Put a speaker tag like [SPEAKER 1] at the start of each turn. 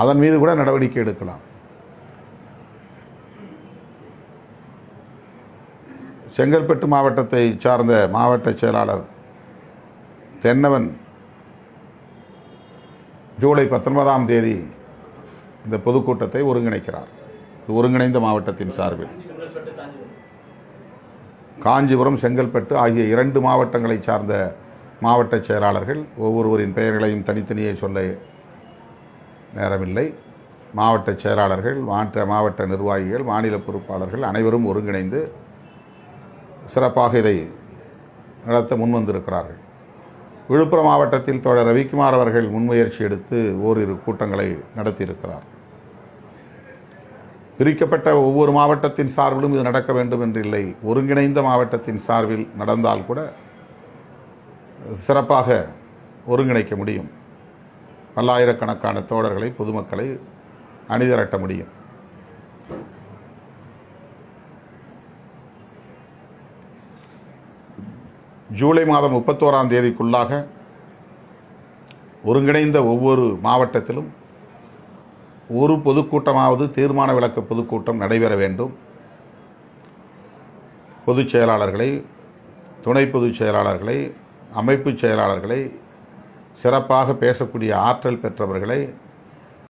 [SPEAKER 1] அதன் மீது கூட நடவடிக்கை எடுக்கலாம். செங்கல்பட்டு மாவட்டத்தை சார்ந்த மாவட்ட செயலாளர் தென்னவன் ஜூலை பத்தொன்பதாம் தேதி இந்த பொதுக்கூட்டத்தை ஒருங்கிணைக்கிறார். இது ஒருங்கிணைந்த மாவட்டத்தின் சார்பில். காஞ்சிபுரம் செங்கல்பட்டு ஆகிய இரண்டு மாவட்டங்களைச் சார்ந்த மாவட்ட செயலாளர்கள் ஒவ்வொருவரின் பெயர்களையும் தனித்தனியே சொல்ல நேரமில்லை. மாவட்ட செயலாளர்கள் மாவட்ட மாவட்ட நிர்வாகிகள் மாநில பொறுப்பாளர்கள் அனைவரும் ஒருங்கிணைந்து சிறப்பாக இதை நடத்த முன்வந்திருக்கிறார்கள். விழுப்புரம் மாவட்டத்தில் தொடர் ரவிக்குமார் அவர்கள் முன்முயற்சி எடுத்து ஓரிரு கூட்டங்களை நடத்தியிருக்கிறார். பிரிக்கப்பட்ட ஒவ்வொரு மாவட்டத்தின் சார்பிலும் இது நடக்க வேண்டும் என்றில்லை ஒருங்கிணைந்த மாவட்டத்தின் சார்பில் நடந்தால் கூட சிறப்பாக ஒருங்கிணைக்க முடியும். பல்லாயிரக்கணக்கான தோழர்களை பொதுமக்களை அணிதிரட்ட முடியும். ஜூலை மாதம் முப்பத்தோராம் தேதிக்குள்ளாக ஒருங்கிணைந்த ஒவ்வொரு மாவட்டத்திலும் ஒரு பொதுக்கூட்டமாவது தீர்மான விளக்க பொதுக்கூட்டம் நடைபெற வேண்டும். பொதுச் செயலாளர்களை துணை பொதுச் செயலாளர்களை அமைப்புச் செயலாளர்களை சிறப்பாக பேசக்கூடிய ஆற்றல் பெற்றவர்களை